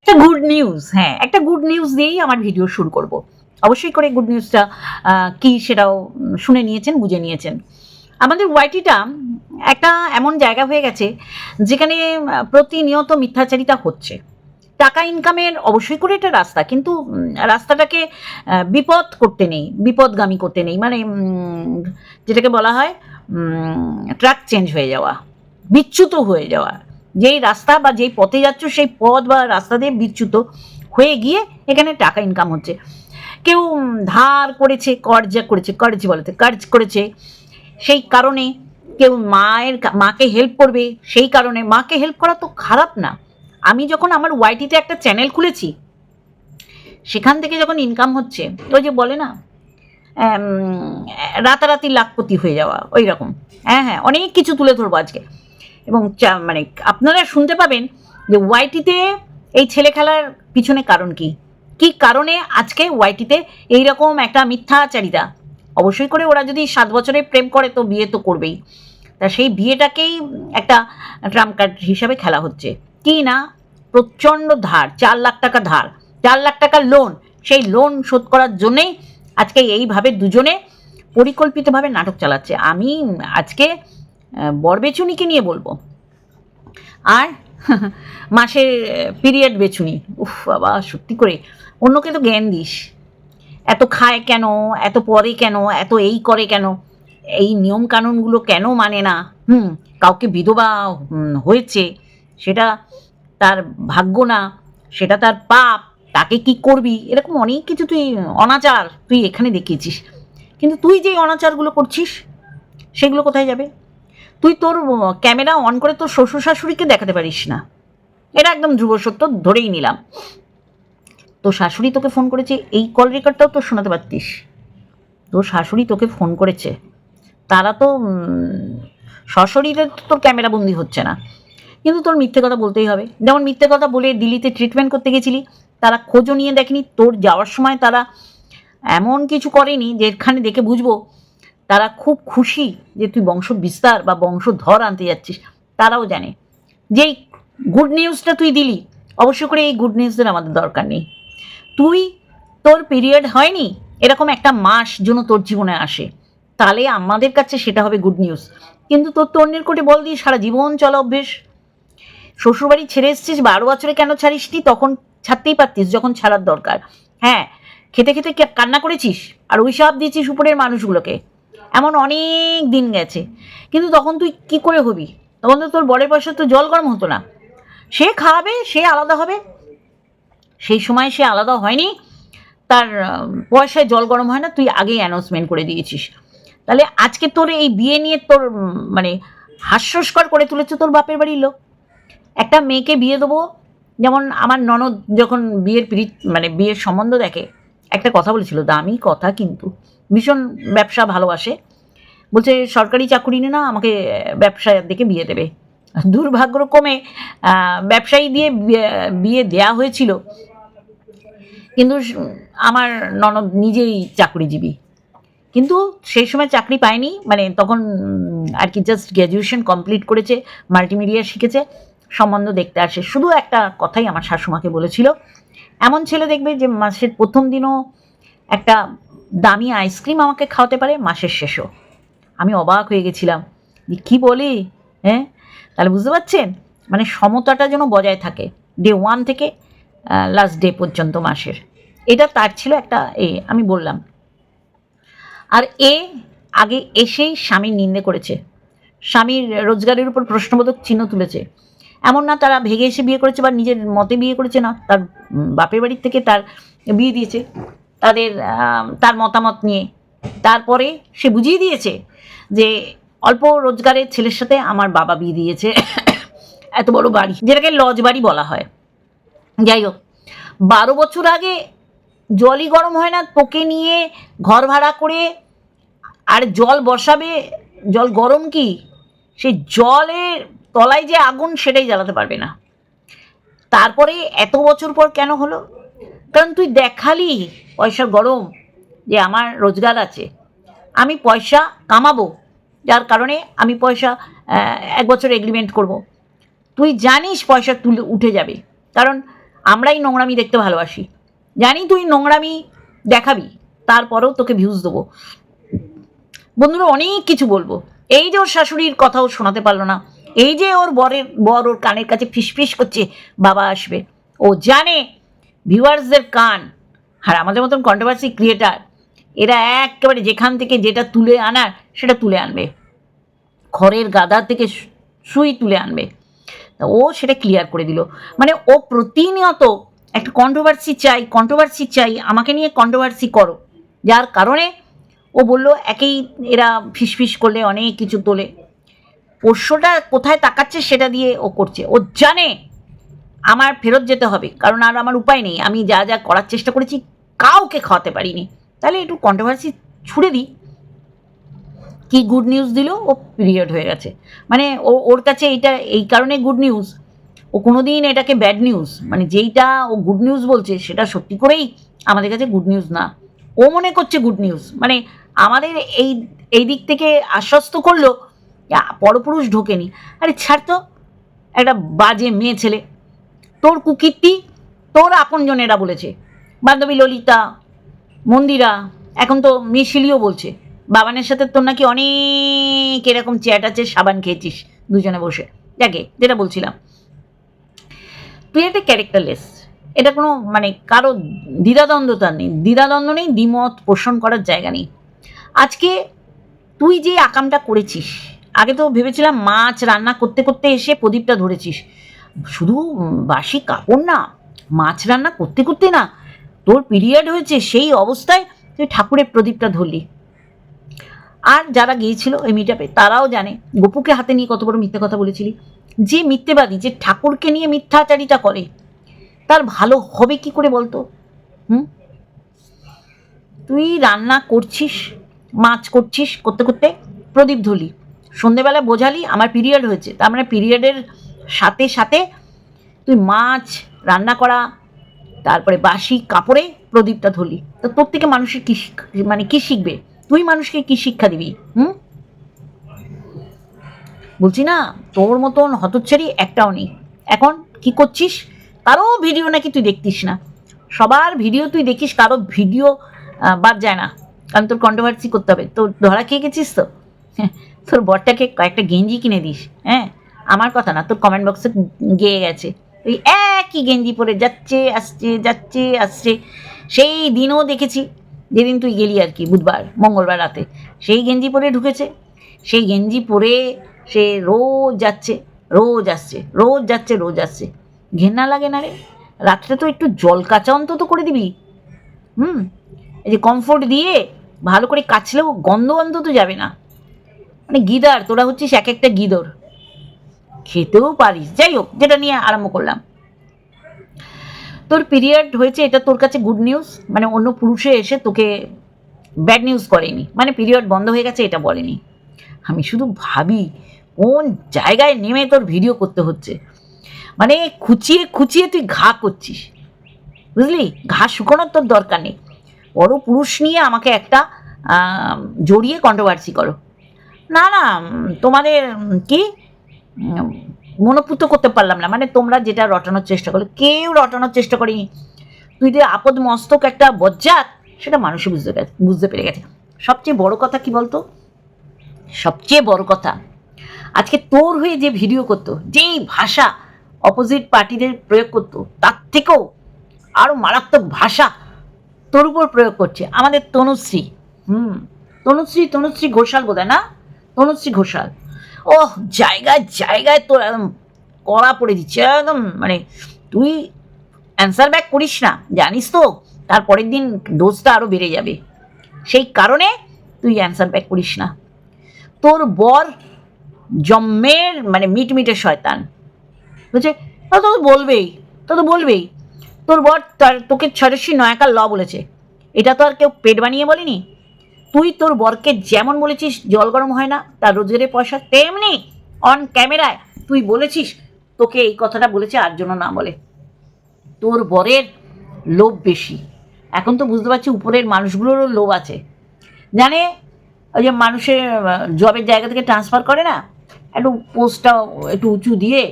একটা good news হ্যাঁ একটা গুড নিউজ দিয়েই আমার ভিডিও শুরু করব। অবশ্যই করে গুড নিউজটা কি সেটাও শুনে নিয়েছেন, বুঝে নিয়েছেন। আমাদের ওয়াইটিটা একটা এমন জায়গা হয়ে গেছে যেখানে প্রতিনিয়ত মিথ্যাচারিতা হচ্ছে। টাকা ইনকামের অবশ্যই করে এটা রাস্তা, কিন্তু রাস্তাটাকে বিপদ করতে নেই, বিপদগামী করতে নেই। মানে যেটাকে বলা হয় ট্র্যাক চেঞ্জ হয়ে যাওয়া। বিচ্যুত হয়ে যাওয়া। যেই রাস্তা বা যেই পথে যাচ্ছ, সেই পথ বা রাস্তা দিয়ে বিচ্যুত হয়ে গিয়ে এখানে টাকা ইনকাম হচ্ছে। কেউ ধার করেছে, কর্জা করেছে, কর্জ বলেছে কর্জ করেছে। সেই কারণে কেউ মায়ের মাকে হেল্প করবে, সেই কারণে। মাকে হেল্প করা তো খারাপ না। আমি যখন আমার ওয়াইটিতে একটা চ্যানেল খুলেছি, সেখান থেকে যখন ইনকাম হচ্ছে, ওই যে বলে না রাতারাতি লাখপতি হয়ে যাওয়া, ওই রকম। হ্যাঁ হ্যাঁ অনেক কিছু তুলে ধরবো আজকে। এবং মানে আপনারা শুনতে পাবেন যে ওয়াইটিতে এই ছেলে খেলার পিছনে কারণ কি? কি কারণে আজকে ওয়াইটিতে এইরকম একটা মিথ্যাচারিতা? অবশ্যই করে ওরা যদি সাত বছরে প্রেম করে তো বিয়ে তো করবেই। তা সেই বিয়েটাকেই একটা ট্রাম্প কার্ড হিসাবে খেলা হচ্ছে। কি না? প্রচণ্ড ধার, চার লাখ টাকা ধার, চার লাখ টাকা লোন সেই লোন শোধ করার জন্যেই আজকে এইভাবে দুজনে পরিকল্পিতভাবে নাটক চালাচ্ছে। আমি আজকে বরবেচুনিকে নিয়ে বলব। আর মাসের পিরিয়ড বেচুনি। উফ বাবা, সত্যি করে। অন্যকে তো জ্ঞান দিস। এত খায় কেন? এত পরে কেন? এত এই করে কেন? এই নিয়ম কানুনগুলো কেন মানে না? হুম, কাউকে বিধবা হয়েছে, সেটা তার ভাগ্য না, সেটা তার পাপ, তাকে কি করবি? এরকম অনেক কিছু তুই, অনাচার তুই এখানে দেখিয়েছিস। কিন্তু তুই যে অনাচারগুলো করছিস, সেগুলো কোথায় যাবে? তুই তোর ক্যামেরা অন করে তোর শ্বশুর শাশুড়িকে দেখাতে পারিস না। এটা একদম ধ্রুব সত্য, ধরেই নিলাম। তোর শাশুড়ি তোকে ফোন করেছে, এই কল রেকর্ডটাও তো শোনাতে পারতিস। তোর শাশুড়ি তোকে ফোন করেছে। তারা তো সশরীরে তো তোর ক্যামেরা বন্দি হচ্ছে না। কিন্তু তোর মিথ্যে কথা বলতেই হবে। যেমন মিথ্যে কথা বলে দিল্লিতে ট্রিটমেন্ট করতে গেছিলি, তারা খোঁজও নিয়ে দেখেনি। তোর যাওয়ার সময় তারা এমন কিছু করেনি, যেখানে দেখে বুঝব তারা খুব খুশি যে তুই বংশ বিস্তার বা বংশধর আনতে যাচ্ছিস, তারাও জানে। যেই গুড নিউজটা তুই দিলি, অবশ্য করে এই গুড নিউজের আমাদের দরকার নেই। তুই তোর পিরিয়ড হয়নি, এরকম একটা মাস যেন তোর জীবনে আসে। তাহলে আমাদের কাছে সেটা হবে গুড নিউজ কিন্তু তোর তন্যের কোটে বল দিয়ে সারা জীবন চলা অভ্যেস। শ্বশুরবাড়ি ছেড়ে এসছিস, বারো বছরে কেন ছাড়িসনি? তখন ছাড়তেই পারতিস যখন ছাড়ার দরকার। হ্যাঁ খেতে খেতে কান্না করেছিস? আর অভিশাপ দিয়েছিস উপরের মানুষগুলোকে। এমন অনেক দিন গেছে। কিন্তু তখন তুই কি করে হবি? তখন তো তোর বরের পয়সা তো জল গরম হতো না। সে খাওয়াবে সে আলাদা হবে। সেই সময় সে আলাদা হয়নি। তার পয়সায় জল গরম হয় না, তুই আগেই অ্যানাউন্সমেন্ট করে দিয়েছিস। তাহলে আজকে তোর এই বিয়ে নিয়ে তোর মানে হাস্যস্কর করে তুলেছে তোর বাপের বাড়ির লোক। একটা মেয়েকে বিয়ে দেবো। যেমন আমার ননদ যখন বিয়ের পিড়ি মানে বিয়ের সম্বন্ধ দেখে, একটা কথা বলেছিল, দামি কথা কিন্তু। ভীষণ ব্যবসা ভালোবাসে। বলছে, সরকারি চাকুরি নিয়ে না, আমাকে ব্যবসার দিকে বিয়ে দেবে। দুর্ভাগ্যক্রমে ব্যবসায়ী দিয়ে বিয়ে দেয়া হয়েছিল। কিন্তু আমার ননদ নিজেই চাকরিজীবী। কিন্তু সেই সময় চাকরি পায়নি মানে তখন আর কি জাস্ট গ্র্যাজুয়েশন কমপ্লিট করেছে মাল্টিমিডিয়া শিখেছে, সম্বন্ধ দেখতে আসে। শুধু একটা কথাই আমার শাশুমাকে বলেছিল, এমন ছেলে দেখবে যে মাসের প্রথম দিনও একটা দামি আইসক্রিম আমাকে খাওয়াতে পারে মাসের শেষও। আমি অবাক হয়ে গেছিলাম। যে কী বলি? হ্যাঁ? তাহলে বুঝতে পারছেন? মানে সমতাটা যেন বজায় থাকে। ডে ওয়ান থেকে লাস্ট ডে পর্যন্ত মাসের। এটা তার ছিল একটা এ, আমি বললাম। আর এ আগে এসেই স্বামীর নিন্দে করেছে। স্বামীর রোজগারের উপর প্রশ্নবোধক চিহ্ন তুলেছে। এমন না তারা ভেগে এসে বিয়ে করেছে বা নিজের মতে বিয়ে করেছে না, তার বাপের বাড়ির থেকে তার বিয়ে দিয়েছে। তাদের তার মতামত নিয়ে। তারপরে সে বুঝিয়ে দিয়েছে যে অল্প রোজগারের ছেলের সাথে আমার বাবা বিয়ে দিয়েছে। এত বড় বাড়ি, যেটাকে লজ বাড়ি বলা হয়। যাই হোক, বারো বছর আগে জলই গরম হয় না, তোকে নিয়ে ঘর ভাড়া করে আর জল বসাবে, জল গরম কি? সে জলের তলায় যে আগুন সেটাই জ্বালাতে পারবে না। তারপরে এত বছর পর কেন হলো? কারণ তুই দেখালি পয়সা গরম যে আমার রোজগার আছে। আমি পয়সা কামাবো, যার কারণে আমি পয়সা এক বছর এগ্রিমেন্ট করব। তুই জানিস পয়সা তুলে উঠে যাবে, কারণ আমরাই নোংরামি দেখতে ভালোবাসি। জানি তুই নোংরামি দেখাবি, তারপরেও তোকে ভিউজ দেবো। বন্ধুরা, অনেক কিছু বলব। এই যে ওর শাশুড়ির কথাও শোনাতে পারল না। এই যে ওর বরের, বর ওর কানের কাছে ফিসফিস করছে, বাবা আসবে। ও জানে ভিউয়ার্সদের কান, আর আমাদের মতন কন্ট্রোভার্সি ক্রিয়েটার এরা একেবারে যেখান থেকে যেটা তুলে আনার, সেটা তুলে আনবে। খড়ের গাদা থেকে সুই তুলে আনবে। ও সেটা ক্লিয়ার করে দিল। মানে ও প্রতিনিয়ত একটা কন্ট্রোভার্সি চাই কন্ট্রোভার্সি চাই, আমাকে নিয়ে কন্ট্রোভার্সি করো। যার কারণে ও বলল, একেই এরা ফিসফিস করলে, অনেক কিছু তোলে। পোষ্যটা কোথায় তাকাচ্ছে সেটা দিয়ে ও করছে। ও জানে আমার ফেরত যেতে হবে, কারণ আর আমার উপায় নেই। আমি যা যা করার চেষ্টা করেছি, কাউকে খাওয়াতে পারিনি। তাহলে একটু কন্ট্রোভার্সি ছুড়ে দিই। কি গুড নিউজ দিল? ও পিরিয়ড হয়ে গেছে। মানে ও, ওর কাছে এইটা এই কারণে গুড নিউজ ও কোনোদিন এটাকে ব্যাড নিউজ মানে যেইটা ও গুড নিউজ বলছে, সেটা সত্যি করেই আমাদের কাছে গুড নিউজ না। ও মনে করছে গুড নিউজ মানে আমাদের এই এই দিক থেকে আশ্বস্ত করল পরপুরুষ ঢোকেনি। আরে ছাড় তো, একটা বাজে মেয়ে ছেলে। তোর কুকীর্তি তোর আপনজনেরা বলেছে। বান্ধবী ললিতা, মন্দিরা, এখন তো মিশিলিও বলছে। বাবানের সাথে তোর নাকি অনেক এরকম চ্যাট আছে, সাবান খেয়েছিস দুজনে বসে। যাকে, যেটা বলছিলাম। তুই একটা ক্যারেক্টারলেস। এটা কোনো মানে কারও দ্বিধাদ্বন্দ্বতা নেই। দ্বিধাদ্বন্দ্ব নেই, দ্বিমত পোষণ করার জায়গা নেই। আজকে তুই যে আকামটা করেছিস, আগে তো ভেবেছিলাম মাছ রান্না করতে করতে এসে প্রদীপটা ধরেছিস। শুধু বাসি কাপড় না, মাছ রান্না করতে করতে না, তোর পিরিয়ড হয়েছে সেই অবস্থায় তুই ঠাকুরের প্রদীপটা ধরলি। আর যারা গিয়েছিল ওই মিটাপে তারাও জানে, গপুকে হাতে নিয়ে কত বড় মিথ্যে কথা বলেছিলি। যে মিথ্যেবাদী, যে ঠাকুরকে নিয়ে মিথ্যাচারিতা করে, তার ভালো হবে কি করে বলতো? হুম? তুই রান্না করছিস, মাছ করছিস করতে করতে প্রদীপ ধরলি। সন্ধেবেলা বোঝালি আমার পিরিয়ড হয়েছে, তার মানে পিরিয়ডের সাথে সাথে তুই মাছ রান্না করা, তারপরে বাসি কাপড়ে প্রদীপটা ধরলি। তো তোর থেকে মানুষের কি মানে কি শিখবে? তুই মানুষকে কি শিক্ষা দিবি? হুম? বলছি না, তোর মতন হতচ্ছারি একটাও নেই। এখন কি করছিস? কারও ভিডিও নাকি তুই দেখতিস না। সবার ভিডিও তুই দেখিস, কারও ভিডিও বাদ যায় না। কারণ তোর কন্ট্রোভার্সি করতে হবে। তোর ধরা খেয়ে গেছিস তো? তোর বরটাকে কয়েকটা গেঞ্জি কিনে দিস হ্যাঁ? আমার কথা না, তোর কমেন্ট বক্সে গেয়ে গেছে। ওই একই গেঞ্জি পরে যাচ্ছে, আসছে যাচ্ছে, আসছে। সেই দিনও দেখেছি, যেদিন তুই গেলি আর কি বুধবার, মঙ্গলবার রাতে। সেই গেঞ্জি পরে ঢুকেছে, সেই গেঞ্জি পরে সে রোজ যাচ্ছে, রোজ আসছে, রোজ যাচ্ছে, রোজ আসছে। ঘেন্না লাগে না রে, রাত্রে তো একটু জল কাঁচা অন্তত করে দিবি। হুম, এই যে কমফোর্ট দিয়ে ভালো করে কাচলেও গন্ধ অন্তত যাবে না। মানে গিদার, তোরা হচ্ছিস এক একটা গিদর। খেতেও পারিস। যাই হোক, যেটা নিয়ে আরম্ভ করলাম। তোর পিরিয়ড হয়েছে, এটা তোর কাছে গুড নিউজ মানে অন্য পুরুষে এসে তোকে ব্যাড নিউজ করেনি। মানে পিরিয়ড বন্ধ হয়ে গেছে, এটা বলেনি। আমি শুধু ভাবি, কোন জায়গায় নেমে তোর ভিডিও করতে হচ্ছে? মানে খুচিয়ে খুচিয়ে তুই ঘা করছিস। বুঝলি? ঘা শুকানোর তোর দরকার নেই। বড় পুরুষ নিয়ে আমাকে একটা জড়িয়ে কন্ট্রোভার্সি করো। না না তোমাদের কি? মনোপুত করতে পারলাম না। মানে তোমরা যেটা রটানোর চেষ্টা করো কেউ রটানোর চেষ্টা করেনি। তুই যে আপদ মস্তক একটা বজ্জাত, সেটা মানুষই বুঝতে বুঝতে পেরে গেছে। সবচেয়ে বড় কথা কি বলতো? সবচেয়ে বড় কথা, আজকে তোর হয়ে যে ভিডিও করতো, যেই ভাষা অপোজিট পার্টিদের প্রয়োগ করতো, তার থেকেও আরও মারাত্মক ভাষা তোর উপর প্রয়োগ করছে। আমাদের তনুশ্রী, হুম, তনুশ্রী তনুশ্রী ঘোষাল বোধ না? তনুশ্রী ঘোষাল। ওহ, জায়গায় জায়গায় তোর একদম কড়া পড়ে দিচ্ছে, একদম মানে তুই অ্যান্সার ব্যাক করিস না, জানিস তো, তারপরের দিন ডোজটা আরও বেড়ে যাবে। সেই কারণে তুই অ্যান্সার ব্যাক করিস না। তোর বর জম্মের মানে মিটমিটে শয়তান। বুঝছে তা তো বলবেই, তা তো বলবেই। তোর বর তোকে ছয়শি নয়াকার ল বলেছে। এটা তো আর কেউ পেট বানিয়ে বলেনি? তুই তোর বরকে যেমন বলেছিস জল গরম হয় না, তার রোজগারের পয়সা তেমনি অন ক্যামেরায় তুই বলেছিস, তোকে এই কথাটা বলেছে আর জন্য না বলে। তোর বরের লোভ বেশি। এখন তো বুঝতে পারছি উপরের মানুষগুলোরও লোভ আছে। জানে, ওই যে মানুষের জবের জায়গা থেকে ট্রান্সফার করে না, একটু পোস্টটা একটু উঁচু দিয়ে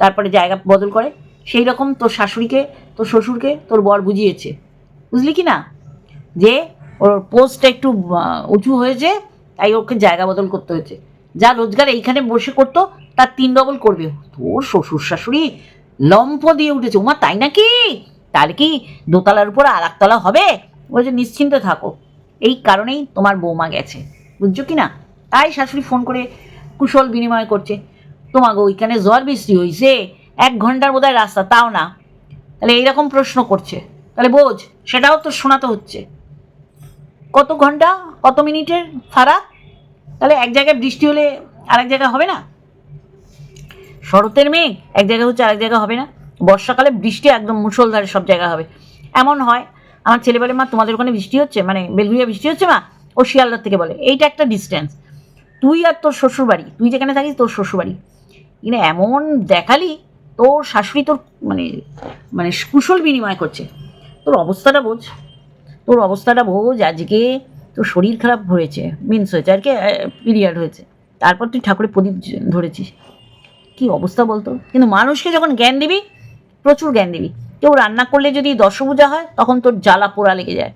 তারপরে জায়গা বদল করে। সেই রকম তোর শাশুড়িকে, তোর শ্বশুরকে তোর বর বুঝিয়েছে। বুঝলি কি না? যে ওর পোস্টটা একটু উঁচু হয়েছে, তাই ওকে জায়গা বদল করতে হয়েছে। যা রোজগার এইখানে বসে করতো, তার তিন ডবল করবে। তোর শ্বশুর শাশুড়ি লম্প দিয়ে উঠেছে। ওমা তাই নাকি? তাহলে কি দোতলার উপর আর একতলা হবে? বলছে, নিশ্চিন্তে থাকো। এই কারণেই তোমার বৌমা গেছে। বুঝছ কি না? তাই শাশুড়ি ফোন করে কুশল বিনিময় করছে। তোমাকে ওইখানে ঝড় বৃষ্টি হয়েছে এক ঘণ্টার বোধহয় রাস্তা, তাও না। তাহলে এইরকম প্রশ্ন করছে। তাহলে বোঝ, সেটাও তো শোনাতে হচ্ছে। কত ঘণ্টা, কত মিনিটের ফারাক? তাহলে এক জায়গায় বৃষ্টি হলে আরেক জায়গায় হবে না? শরতের মেঘ, এক জায়গায় হচ্ছে আরেক জায়গায় হবে না? বর্ষাকালে বৃষ্টি একদম মুষলধারে সব জায়গায় হবে। এমন হয়, আমার ছেলে বলে মা, তোমাদের ওখানে বৃষ্টি হচ্ছে? মানে বেলগুড়িয়া বৃষ্টি হচ্ছে মা? ও শিয়ালদার থেকে বলে। এইটা একটা ডিস্টেন্স তুই আর তোর শ্বশুর বাড়ি তুই যেখানে থাকিস তোর শ্বশুর বাড়ি কিনা এমন দেখালি, তোর শাশুড়ি তোর মানে মানে কুশল বিনিময় করছে। তোর অবস্থাটা বোঝ। তোর অবস্থাটা বোঝ আজকে তোর শরীর খারাপ হয়েছে মিন্স হয়েছে আর কি পিরিয়ড হয়েছে। তারপর তুই ঠাকুরের প্রদীপ ধরেছিস। কি অবস্থা বলতো? কিন্তু মানুষকে যখন জ্ঞান দিবি, প্রচুর জ্ঞান দিবি। কেউ রান্না করলে যদি দশভূজা হয়, তখন তোর জ্বালা পোড়া লেগে যায়।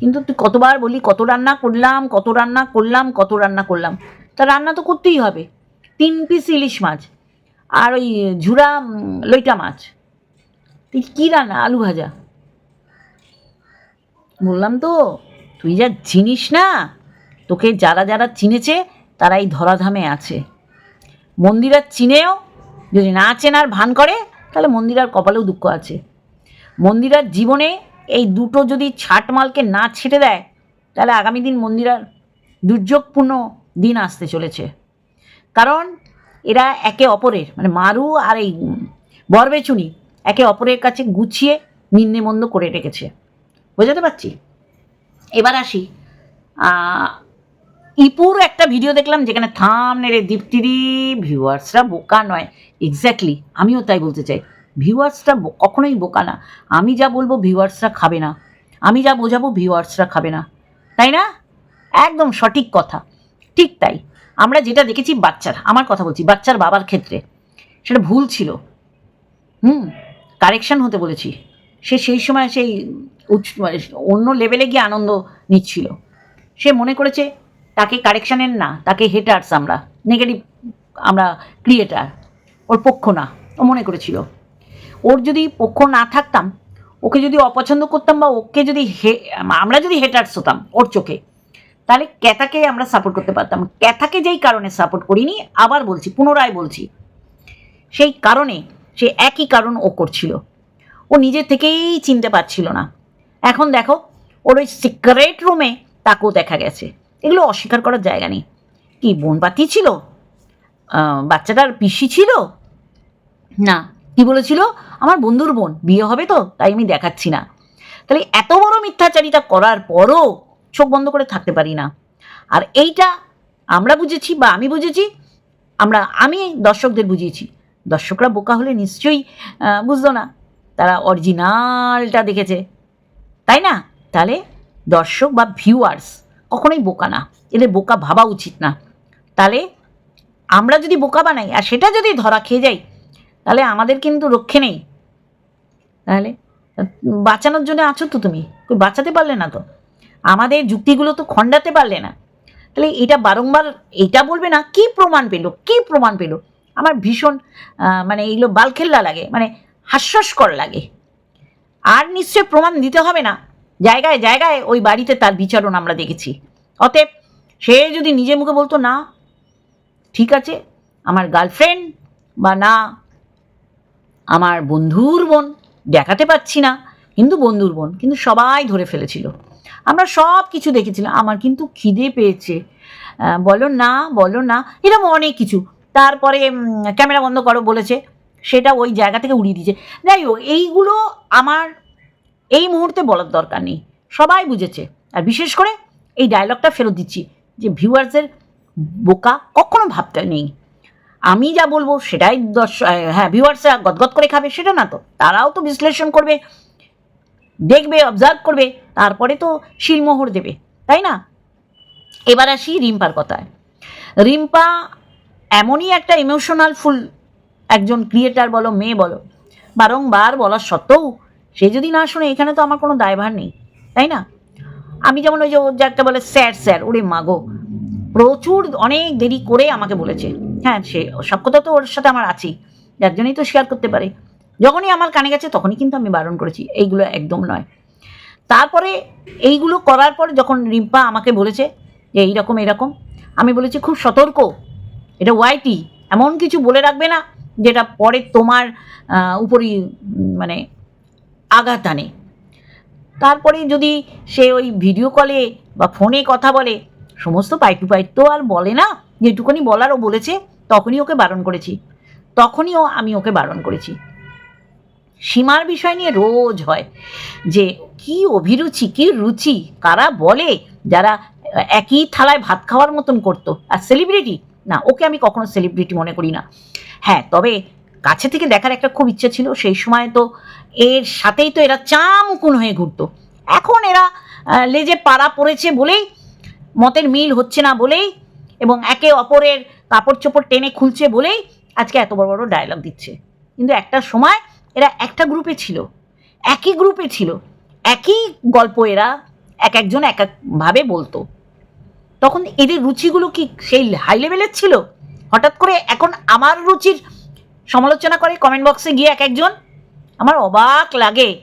কিন্তু তুই কতবার বলি, কত রান্না করলাম, কত রান্না করলাম, কত রান্না করলাম। তা রান্না তো করতেই হবে। তিন পিস ইলিশ মাছ আর ওই ঝুরা লইটা মাছ। তুই কী রান্না? আলু ভাজা। বললাম তো, তুই যা চিনিস না, তোকে যারা যারা চিনেছে তারা এই ধরাধামে আছে। মন্দিরার চিনেও, যদি না চেনার ভান করে, তাহলে মন্দিরার কপালেও দুঃখ আছে। মন্দিরার জীবনে এই দুটো যদি ছাটমালকে না ছেটে দেয়, তাহলে আগামী দিন মন্দিরার দুর্যোগপূর্ণ দিন আসতে চলেছে। কারণ এরা একে অপরের মানে মারু আর এই বরবেচুনি, একে অপরের কাছে গুছিয়ে নিম্নে মন্দ করে রেখেছে। বোঝাতে পারছি? এবার আসি। ইপুর একটা ভিডিও দেখলাম যেখানে থাম নেড়ে দীপ্তিরি ভিউয়ার্সরা বোকা নয়। এক্স্যাক্টলি আমিও তাই বলতে চাই। ভিউয়ার্সরা কখনোই বোকা না। আমি যা বলব ভিউয়ার্সরা খাবে না। আমি যা বোঝাবো ভিউয়ার্সরা খাবে না। তাই না? একদম সঠিক কথা। ঠিক তাই। আমরা যেটা দেখেছি বাচ্চার, আমার কথা বলছি, বাচ্চার বাবার ক্ষেত্রে। সেটা ভুল ছিল। হুম কারেকশন হতে বলেছি। সে সেই সময় সেই উচ্চ মানে অন্য লেভেলে গিয়ে আনন্দ নিচ্ছিল। সে মনে করেছে, তাকে কারেকশানের না, তাকে হেটার্স আমরা নেগেটিভ আমরা ক্রিয়েটার ওর পক্ষ না, ও মনে করেছিল। ওর যদি পক্ষ না থাকতাম, ওকে যদি অপছন্দ করতাম বা ওকে যদি হে, আমরা যদি হেটার্স হতাম ওর চোখে, তাহলে ক্যাথাকে আমরা সাপোর্ট করতে পারতাম। ক্যাথাকে যেই কারণে সাপোর্ট করিনি, আবার বলছি, পুনরায় বলছি, সেই কারণে সে একই কারণ ও করছিল। ও নিজে থেকেই চিনতে পারছিল না। এখন দেখো, ওর ওই সিক্রেট রুমে তাকেও দেখা গেছে। এগুলো অস্বীকার করার জায়গা নেই। কি, বোনপাতি ছিল? বাচ্চাটার পিসি ছিল? না, কি বলেছিল? আমার বন্ধুর বোন, বিয়ে হবে তো, তাই আমি দেখাচ্ছি না। তাহলে এত বড় মিথ্যাচারিতা করার পরও চোখ বন্ধ করে থাকতে পারি না। আর এইটা আমরা বুঝেছি বা আমি বুঝেছি, আমরা, আমি দর্শকদের বুঝিয়েছি। দর্শকরা বোকা হলে নিশ্চয়ই বুঝতো না। তারা অরিজিনালটা দেখেছে। তাই না? তাহলে দর্শক বা ভিউয়ার্স কখনোই বোকা না। এদের বোকা ভাবা উচিত না। তাহলে আমরা যদি বোকা বানাই, আর সেটা যদি ধরা খেয়ে যাই, তাহলে আমাদের কিন্তু রক্ষে নেই। তাহলে বাঁচানোর জন্য আছো তো তুমি? বাঁচাতে পারলে না তো। আমাদের যুক্তিগুলো তো খণ্ডাতে পারলে না। তাহলে এটা বারংবার এটা বলবে না, কি প্রমাণ পেল? কি প্রমাণ পেল? আমার ভীষণ মানে এইগুলো বালখেল্লা লাগে মানে হাস্যস্কর লাগে। আর নিশ্চয় প্রমাণ দিতে হবে না। জায়গায় জায়গায় ওই বাড়িতে তার বিচারণ আমরা দেখেছি। অতএব সে যদি নিজে মুখে বলতো, না, ঠিক আছে, আমার গার্লফ্রেন্ড বা না, আমার বন্ধুর বোন, দেখাতে পাচ্ছি না, কিন্তু বন্ধুর বোন, কিন্তু সবাই ধরে ফেলেছিল। আমরা সব কিছু দেখেছিলাম, আমার কিন্তু খিদে পেয়েছে। বলো না বলো না, এরকম অনেক কিছু। তারপরে ক্যামেরা বন্ধ করো বলেছে সেটা ওই জায়গা থেকে উড়িয়ে দিয়েছে। যাই হোক, এইগুলো আমার এই মুহূর্তে বলার দরকার নেই। সবাই বুঝেছে। আর বিশেষ করে এই ডায়লগটা ফেরত দিচ্ছি যে ভিউয়ার্সের বোকা কখনো ভাবতে নেই। আমি যা বলব সেটাই দর্শ হ্যাঁ ভিউয়ার্সরা গদগদ করে খাবে সেটা না তো। তারাও তো বিশ্লেষণ করবে, দেখবে অবজার্ভ করবে, তারপরে তো শিলমোহর দেবে, তাই না? এবার আসি রিম্পার কথায়। রিম্পা এমনই একটা ইমোশনাল ফুল একজন ক্রিয়েটার বলো, মেয়ে বলো, বারংবার বলার সত্ত্বেও সে যদি না শোনে, এখানে তো আমার কোনো দায়ভার নেই, তাই না? আমি যেমন ওই যে ও যাকে বলে, স্যার স্যার, ওরে মাগো প্রচুর অনেক দেরি করে আমাকে বলেছে। হ্যাঁ সে, সব কথা তো ওর সাথে আমার আছেই, যার জন্যই তো শেয়ার করতে পারে। যখনই আমার কানে গেছে, তখনই কিন্তু আমি বারণ করেছি, এইগুলো একদম নয়। তারপরে এইগুলো করার পর যখন রিম্পা আমাকে বলেছে যে, এইরকম এরকম আমি বলেছি, খুব সতর্ক, এটা ওয়াইটি এমন কিছু বলে রাখবে না যেটা পরে তোমার উপরই মানে আঘাত আনে। তারপরে যদি সে ওই ভিডিও কলে বা ফোনে কথা বলে, সমস্ত পাই টু পাই তো আর বলে না, যেটুকুনি বলারও বলেছে, তখনই ওকে বারণ করেছি। তখনই ও, আমি ওকে বারণ করেছি। সীমার বিষয় নিয়ে রোজ হয় যে, কি অভিরুচি, কি রুচি, কারা বলে, যারা একই থালায় ভাত খাওয়ার মতন করতো। আর সেলিব্রিটি না, ওকে আমি কখনো সেলিব্রিটি মনে করি না। হ্যাঁ তবে কাছে থেকে দেখার একটা খুব ইচ্ছে ছিল, সেই সময় তো এর সাথেই তো এরা চামুকুন হয়ে ঘুরতো। এখন এরা লেজে পাড়া পড়েছে বলেই, মতের মিল হচ্ছে না বলেই, এবং একে অপরের কাপড় চোপড় টেনে খুলছে বলেই আজকে এত বড় বড় ডায়লগ দিচ্ছে। কিন্তু একটা সময় এরা একটা গ্রুপে ছিল, একই গ্রুপে ছিল, একই গল্প এরা এক একজন এক একভাবে বলতো। তখন এদের রুচিগুলো কি সেই হাই লেভেলের ছিল? হঠাৎ করে এখন আমার রুচির সমালোচনা করে কমেন্ট বক্সে গিয়ে এক একজন? আমার অবাক লাগে।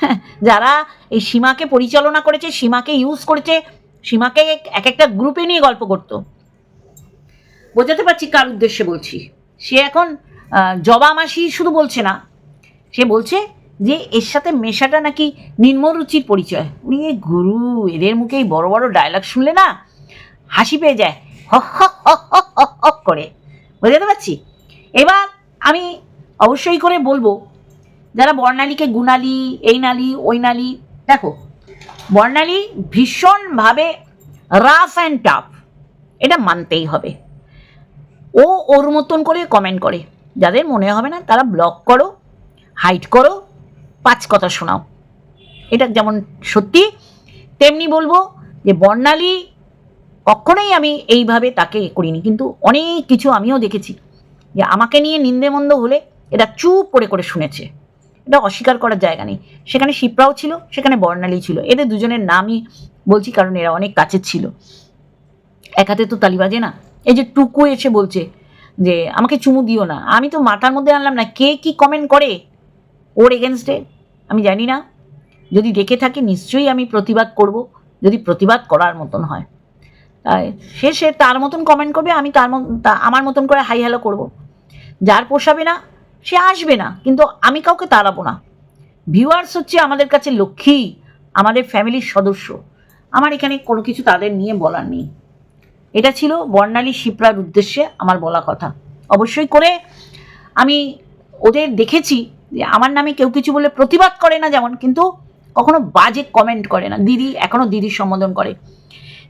যারা এই সীমাকে পরিচালনা করেছে, সীমাকে ইউজ করেছে, সীমাকে এক একটা গ্রুপে নিয়ে গল্প করতো। বোঝাতে পারছি কার উদ্দেশ্যে বলছি। সে এখন জবা মাসি শুধু বলছে না। সে বলছে যে এর সাথে মেশাটা নাকি নিম্নরুচির পরিচয়। উনি গুরু, এদের মুখে এই বড় বড় ডায়লগ শুনলে না হাসি পেয়ে যায়। হক হক হক হক হক করে। বোঝাতে পারছি? এবার আমি অবশ্যই করে বলব, যারা বর্ণালীকে গুণালি, এই নালি, ওই নালি, দেখো, বর্ণালী ভীষণভাবে রাফ অ্যান্ড টাফ এটা মানতেই হবে। ও ওর মতন করে কমেন্ট করে। যাদের মনে হবে না, তারা ব্লক করো হাইট করো, পাঁচ কথা শোনাও। এটা যেমন সত্যি, তেমনি বলব যে বর্ণালী কখনোই আমি এইভাবে তাকে করিনি। কিন্তু অনেক কিছু আমিও দেখেছি যে আমাকে নিয়ে নিন্দে মন্দ হলে এটা চুপ করে করে শুনেছে। এটা অস্বীকার করার জায়গা নেই। সেখানে শিপ্রাও ছিল, সেখানে বর্ণালী ছিল। এদের দুজনের নামই বলছি কারণ এরা অনেক কাছের ছিল। এক হাতে তো তালি বাজে না। এই যে টুকু এসে বলছে যে, আমাকে চুমু দিও না। আমি তো মাথার মধ্যে আনলাম না। কে কি কমেন্ট করে? ওর এগেনস্টে আমি জানি না। যদি দেখে থাকি, নিশ্চয়ই আমি প্রতিবাদ করব। যদি প্রতিবাদ করার মতন হয়। সে সে তার মতন কমেন্ট করবে, আমি তার আমার মতন করে হাই হ্যালো করব। যার পোষাবে না, সে আসবে না, কিন্তু আমি কাউকে তাড়াবো না। ভিউয়ার্স হচ্ছে আমাদের কাছে লক্ষ্মী, আমাদের ফ্যামিলির সদস্য। আমার এখানে কোনো কিছু তাদের নিয়ে বলার নেই। এটা ছিল বর্ণালী শিপ্রার উদ্দেশ্যে আমার বলা কথা। অবশ্যই করে আমি ওদের দেখেছি যে আমার নামে কেউ কিছু বলে প্রতিবাদ করে না যেমন, কিন্তু কখনো বাজে কমেন্ট করে না। দিদি এখনও দিদির সম্বোধন করে।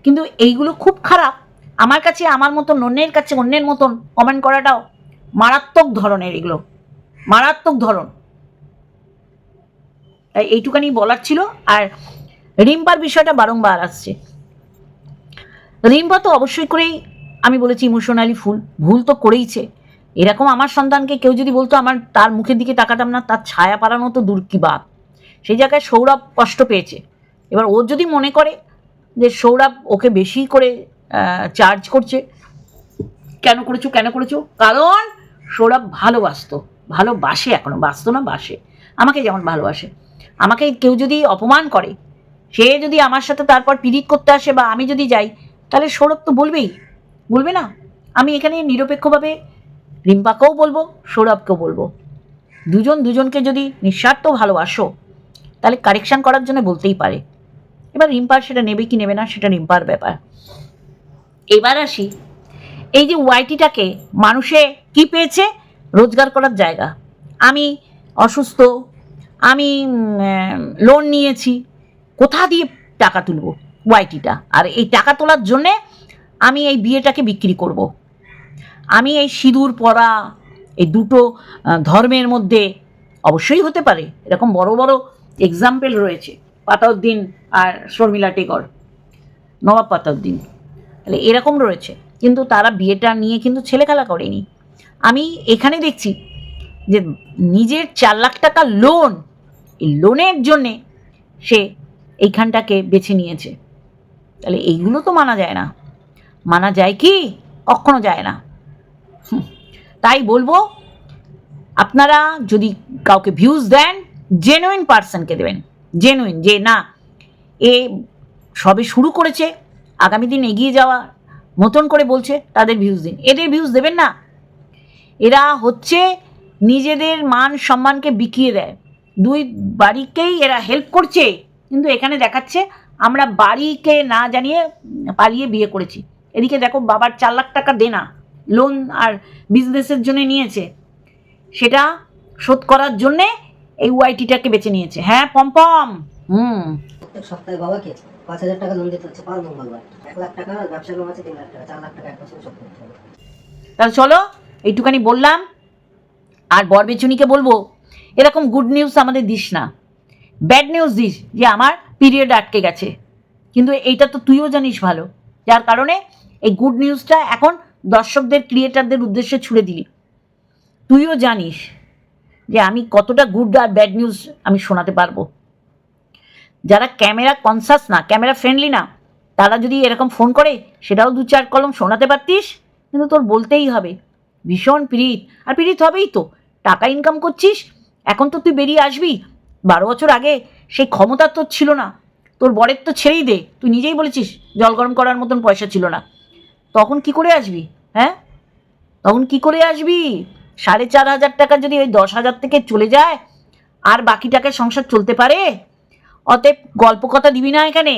কিন্তু এইগুলো খুব খারাপ। আমার কাছে, আমার মতন, অন্যের কাছে, অন্যের মতন কমেন্ট করাটাও মারাত্মক ধরনের এগুলো। মারাত্মক ধরন। তাই এইটুকানি বলার ছিল। আর রিম্পার বিষয়টা বারংবার আসছে। রিম্পা তো অবশ্যই করেই, আমি বলেছি ইমোশনালি ফুল ভুল তো করেইছে। এরকম আমার সন্তানকে কেউ যদি বলতো, আমার তার মুখের দিকে তাকাতাম না, তার ছায়া পালানো তো দূর কি বাপ সেই জায়গায় সৌরভ কষ্ট পেয়েছে। এবার ও যদি মনে করে যে সৌরভ ওকে বেশি করে চার্জ করছে। কেন করেছ কেন করেছ? কারণ সৌরভ ভালোবাসতো। ভালোবাসে এখনও, বাসতো না, বাসে। আমাকে যেমন ভালোবাসে। আমাকে কেউ যদি অপমান করে, সে যদি আমার সাথে তারপর পিরিত করতে আসে বা আমি যদি যাই, তাহলে সৌরভ তো বলবেই। বলবে না? আমি এখানে নিরপেক্ষভাবে রিম্পাকেও বলব, সৌরভকেও বলব। দুজন দুজনকে যদি নিঃস্বার্থ ভালোবাসো, তাহলে কারেকশন করার জন্য বলতেই পারে। এবার রিম্পার সেটা নেবে কি নেবে না, সেটা রিম্পার ব্যাপার। এবার আসি, এই যে ওয়াইটিটাকে মানুষে কি পেয়েছে? রোজগার করার জায়গা। আমি অসুস্থ, আমি লোন নিয়েছি, কোথা দিয়ে টাকা তুলবো ওয়াইটিটা আর এই টাকা তোলার জন্যে আমি এই বিয়েটাকে বিক্রি করব। আমি এই সিঁদুর পরা, এই দুটো ধর্মের মধ্যে অবশ্যই হতে পারে। এরকম বড় বড় এক্সাম্পল রয়েছে। পাতাউদ্দিন আর শর্মিলা টেকর নবাব পাতাউদ্দিন। তাহলে এরকম রয়েছে, কিন্তু তারা বিয়েটা নিয়ে কিন্তু ছেলে খেলা করেনি। আমি এখানে দেখছি যে নিজের চার লাখ টাকা লোন এই লোনের জন্যে সে এইখানটাকে বেছে নিয়েছে। তাহলে এইগুলো তো মানা যায় না। মানা যায় কি? কখনো যায় না। তাই বলব, আপনারা যদি কাউকে ভিউজ দেন জেনুইন পার্সনকে দেবেন। জেনুইন যে না, এ সবে শুরু করেছে, আগামী দিন এগিয়ে যাওয়া, মতন করে বলছে তাদের ভিউজ দিন। এদের ভিউজ দেবেন না। এরা হচ্ছে নিজেদের মান সম্মানকে বিকিয়ে দেয়। দুই বাড়িকেই এরা হেল্প করছে, কিন্তু এখানে দেখাচ্ছে আমরা বাড়িকে না জানিয়ে পালিয়ে বিয়ে করেছি। এদিকে দেখো বাবার চার লাখ টাকা দেনা লোন আর বিজনেসের জন্য নিয়েছে। সেটা শোধ করার জন্যে এই ওয়াইটিটাকে বেছে নিয়েছে। হ্যাঁ পম্পম হুম। প্রত্যেক সপ্তাহে বাবাকে পাঁচ হাজার টাকা লোন দিতে হচ্ছে পার মঙ্গলবার। এক লাখ টাকা ব্যবসা লোন আছে তিন লাখ টাকা চার লাখ টাকা এক বছরে শোধ করতে হবে। তাহলে চলো এইটুখানি বললাম। আর বরবেচুনিকে বলব এরকম গুড নিউজ আমাদের দিস না। ব্যাড নিউজ দিস যে আমার পিরিয়ড আটকে গেছে। কিন্তু এইটা তো তুইও জানিস ভালো। যার কারণে এই গুড নিউজটা এখন দর্শকদের ক্রিয়েটারদের উদ্দেশ্যে ছুড়ে দিলি। তুইও জানিস। যে আমি কতটা গুড আর ব্যাড নিউজ আমি শোনাতে পারব। যারা ক্যামেরা কনসাস না ক্যামেরা ফ্রেন্ডলি না, তারা যদি এরকম ফোন করে, সেটাও দু চার কলম শোনাতে পারতিস, কিন্তু তোর বলতেই হবে, ভীষণ প্রীত আর প্রীত হবেই তো। টাকা ইনকাম করছিস, এখন তো তুই বেরিয়ে আসবি। বারো বছর আগে সেই ক্ষমতা তোর ছিল না। তোর বরের তো ছেড়েই দে। তুই নিজেই বলেছিস, জল গরম করার মতন পয়সা ছিল না। তখন কি করে আসবি হ্যাঁ? তখন কি করে আসবি? সাড়ে চার হাজার টাকা যদি ওই দশ হাজার থেকে চলে যায়, আর বাকি টাকায় সংসার চলতে পারে? অতএব গল্প কথা দিবি না এখানে।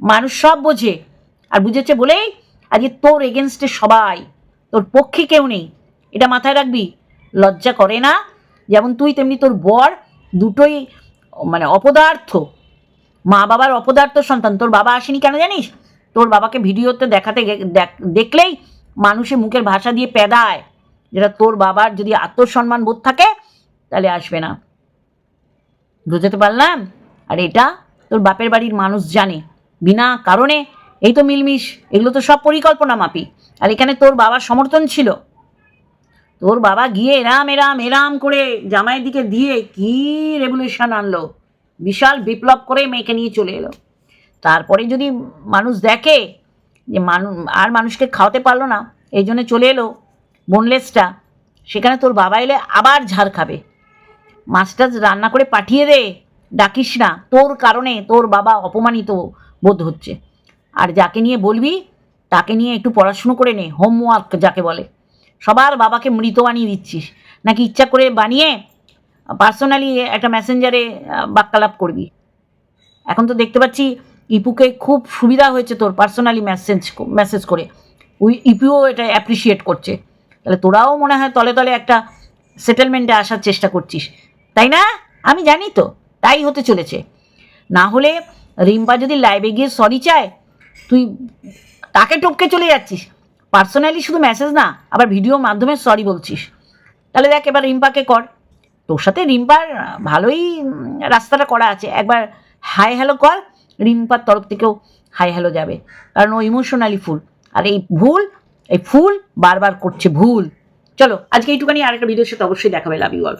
মানুষ সব বোঝে। আর বুঝেছে বলেই, আজকে তোর এগেনস্টে সবাই। তোর পক্ষে কেউ নেই। এটা মাথায় রাখবি। লজ্জা করে না? যেমন তুই, তেমনি তোর বর দুটোই মানে অপদার্থ। মা বাবার অপদার্থ সন্তান। তোর বাবা আসেনি কেন জানিস? তোর বাবাকে ভিডিওতে দেখাতে দেখলেই মানুষের মুখের ভাষা দিয়ে পেদায় যেটা তোর বাবার যদি আত্মসম্মান বোধ থাকে, তাহলে আসবে না। বুঝতে পারলাম? আর এটা তোর বাপের বাড়ির মানুষ জানে। বিনা কারণে এই তো মিলমিশ, এগুলো তো সব পরিকল্পনা মাপি আর এখানে তোর বাবার সমর্থন ছিল। তোর বাবা গিয়ে এরাম এরাম এরাম করে জামাইয়ের দিকে দিয়ে কি রেভলিউশন আনলো? বিশাল বিপ্লব করে মেয়েকে নিয়ে চলে এলো। তারপরে যদি মানুষ দেখে যে মানুষ আর মানুষকে খাওয়াতে পারল না, এই জন্য চলে এলো। বোনলেসটা সেখানে তোর বাবা এলে আবার ঝাড় খাবে। মাছটা রান্না করে পাঠিয়ে দে, ডাকিস না, তোর কারণে তোর বাবা অপমানিত বোধ হচ্ছে। আর যাকে নিয়ে বলবি, তাকে নিয়ে একটু পড়াশুনো করে নে হোমওয়ার্ক যাকে বলে। সবার বাবাকে মৃত বানিয়ে দিচ্ছিস। নাকি ইচ্ছা করে বানিয়ে পার্সোনালি একটা মেসেঞ্জারে বাক্যালাপ করবি? এখন তো দেখতে পাচ্ছি ইপুকে খুব সুবিধা হয়েছে তোর পার্সোনালি মেসেজ মেসেজ করে। উই ইপুও এটা অ্যাপ্রিসিয়েট করছে। তাহলে তোরাও মনে হয় তলে তলে একটা সেটেলমেন্টে আসার চেষ্টা করছিস। তাই না? আমি জানি তো, তাই হতে চলেছে। না হলে রিম্পা যদি লাইভে গিয়ে সরি চায়, তুই তাকে টপকে চলে যাচ্ছিস। পার্সোনালি শুধু মেসেজ না, আবার ভিডিওর মাধ্যমে সরি বলছিস। তাহলে দেখ, এবার রিম্পাকে কর। তোর সাথে রিম্পার ভালোই রাস্তাটা করা আছে। একবার হাই হ্যালো কর, রিম্পার তরফ থেকেও হাই হ্যালো যাবে। কারণ ও ইমোশনালি ফুল আর এই ভুল এই ফুল বারবার করছে ভুল। চলো, আজকে এইটুখানি আরেকটা ভিডিওর সাথে অবশ্যই দেখাবে লাভ ইউ অল